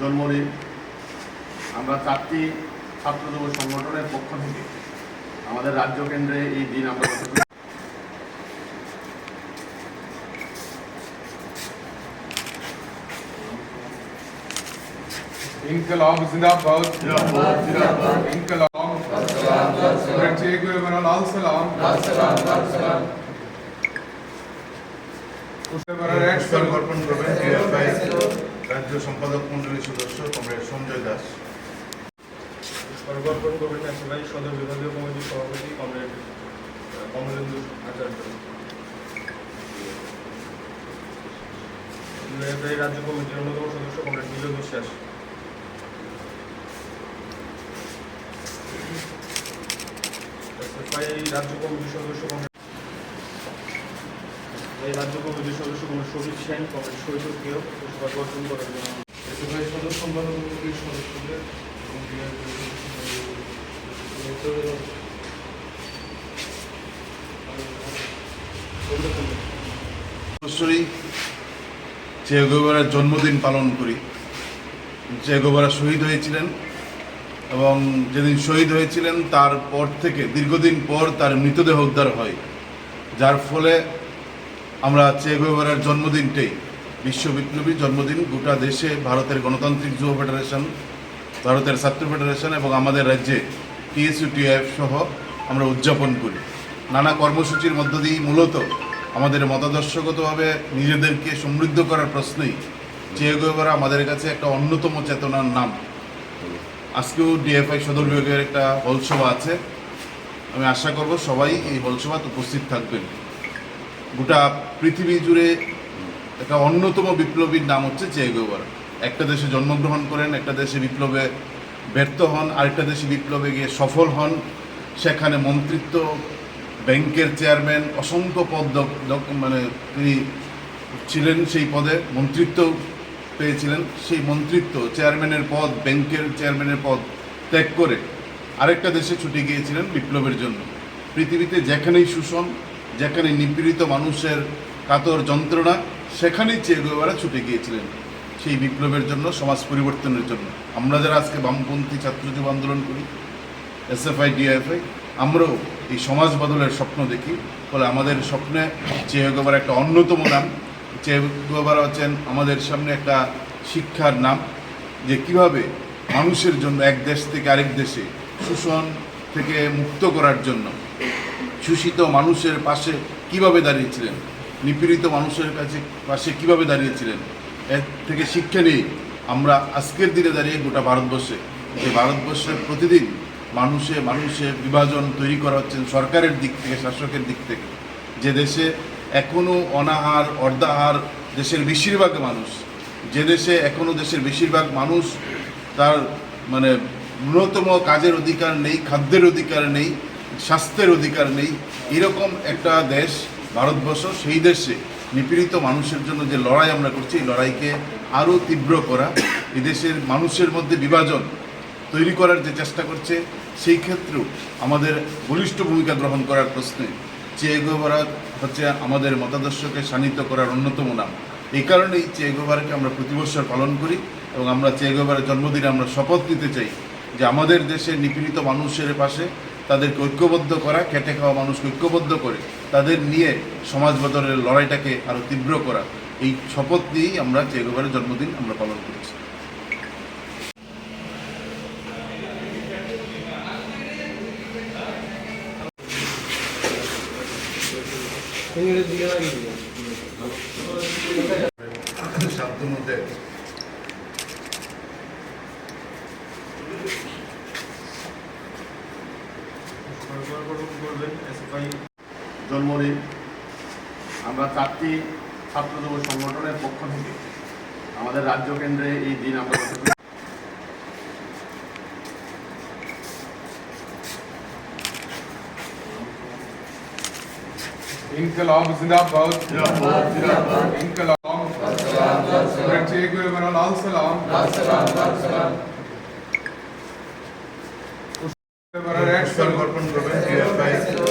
জন্মদিন। আমরা চারটি ছাত্রযুব সংগঠনের পক্ষ থেকে আমাদের রাজ্য কেন্দ্রে এই দিন আমরা Guevara lal salam. Guevara red পুরস্কার salam. অর্পণ করবেন জিএফআই রাজ্য সম্পাদক মন্ডলীর সদস্য কমরেড সঞ্জয় দাস সর্বর্পণ করবেন এসএফআই সদর বিভাগীয় কমিটির সভাপতি কমরেড কমলেন্দু আচার্য রাজ্য কমিটির অন্যতম সদস্য কমরেড বিজয় বিশ্বাস এসএফআই রাজ্য কমিটির সদস্য এই রাজ্য শফিক সেন সর্বর্পণ করার জন্য এসএফআই সদস্য কমিটির সদস্যদের অবশ্যই চে গোবেরার জন্মদিন পালন করি। চে গোবেরা শহীদ হয়েছিলেন। এবং যেদিন শহীদ হয়েছিলেন, তার পর থেকে, দীর্ঘদিন পর তার মৃতদেহ উদ্ধার হয়। যার ফলে আমরা চে গোবেরার জন্মদিনটাই। বিশ্ব বিপ্লবী জন্মদিন, গোটা দেশে ভারতের গণতান্ত্রিক যুব ফেডারেশন, ভারতের ছাত্র ফেডারেশন এবং আমাদের রাজ্যে টিএসইউটিএফ সহ আমরা উদযাপন করি। নানা কর্মসূচির মধ্য দিয়েই মূলত আমাদের মতাদর্শগতভাবে নিজেদেরকে সমৃদ্ধ করার প্রশ্নেই চেয়ে গোয়েবারা আমাদের কাছে একটা অন্যতম চেতনার নাম। আজকেও ডিএফআই সদর বিভাগের একটা হলসভা আছে। আমি আশা করব সবাই এই হলসভাতে উপস্থিত থাকবেন। গোটা পৃথিবী জুড়ে একটা অন্যতম বিপ্লবীর নাম হচ্ছে চেয়ে গোয়েবারা একটা দেশে জন্মগ্রহণ করেন, একটা দেশে বিপ্লবে ব্যর্থ হন, আরেকটা দেশে বিপ্লবে গিয়ে সফল হন। সেখানে মন্ত্রিত্ব, ব্যাংকের চেয়ারম্যান, অসংখ্য পদ মানে তিনি ছিলেন সেই পদে। মন্ত্রিত্ব পেয়েছিলেন সেই মন্ত্রিত্ব চেয়ারম্যানের পদ, ব্যাংকের চেয়ারম্যানের পদ ত্যাগ করে আরেকটা দেশে ছুটে গিয়েছিলেন বিপ্লবের জন্য। পৃথিবীতে যেখানেই শোষণ যেখানে নিপীড়িত মানুষের কাতর যন্ত্রণা, সেখানেই চেয়ে গোয়েবারা ছুটে গিয়েছিলেন সেই বিপ্লবের জন্য, সমাজ পরিবর্তনের জন্য। আমরা যারা আজকে বামপন্থী ছাত্র যুব আন্দোলন করি এসএফআই ডিএফআই আমরাও এই সমাজ বদলের স্বপ্ন দেখি। ফলে আমাদের স্বপ্নে চেয়ে একটা অন্যতম নাম গোবার হচ্ছেন আমাদের সামনে একটা শিক্ষার নাম, যে কীভাবে মানুষের জন্য এক দেশ থেকে আরেক দেশে শোষণ থেকে মুক্ত করার জন্য শোষিত মানুষের পাশে কীভাবে দাঁড়িয়েছিলেন, নিপীড়িত মানুষের কাছে পাশে কীভাবে দাঁড়িয়েছিলেন, এর থেকে শিক্ষা নিয়ে আমরা আজকের দিনে দাঁড়িয়ে গোটা ভারতবর্ষে, যে ভারতবর্ষের প্রতিদিন মানুষে মানুষে বিভাজন তৈরি করা হচ্ছে সরকারের দিক থেকে, শাসকের দিক থেকে, যে দেশে এখনও অনাহার, অর্ধাহার দেশের বেশিরভাগ মানুষ, যে দেশে এখনও দেশের বেশিরভাগ মানুষ তার মানে ন্যূনতম কাজের অধিকার নেই, খাদ্যের অধিকার নেই, স্বাস্থ্যের অধিকার নেই, এরকম একটা দেশ, ভারতবর্ষ, সেই দেশে নিপীড়িত মানুষের জন্য যে লড়াই আমরা করছি, এই লড়াইকে আরও তীব্র করা, এই দেশের মানুষের মধ্যে বিভাজন তৈরি করার যে চেষ্টা করছে, সেই ক্ষেত্রেও আমাদের বলিষ্ঠ ভূমিকা গ্রহণ করার প্রশ্নে চেয়ে গোভারা হচ্ছে আমাদের মতাদর্শকে শানিত করার অন্যতম নাম। এই কারণেই চেয়ে গোভারাকে আমরা প্রতি বছর পালন করি এবং আমরা চেয়ে গোভারের জন্মদিনে আমরা শপথ নিতে চাই যে আমাদের দেশের নিপীড়িত মানুষের পাশে তাদেরকে ঐক্যবদ্ধ করা, খেটে খাওয়া মানুষকে ঐক্যবদ্ধ করে তাদের নিয়ে সমাজ বদলের লড়াইটাকে আরও তীব্র করা। এই শপথ নিয়েই আমরা চেয়ে গোভারের জন্মদিন আমরা পালন করছি। জন্মদিন। আমরা চারটি ছাত্রযুব সংগঠনের পক্ষ থেকে আমাদের রাজ্য কেন্দ্রে এই দিন আমরা انقلاب زندہ باد انقلاب سلام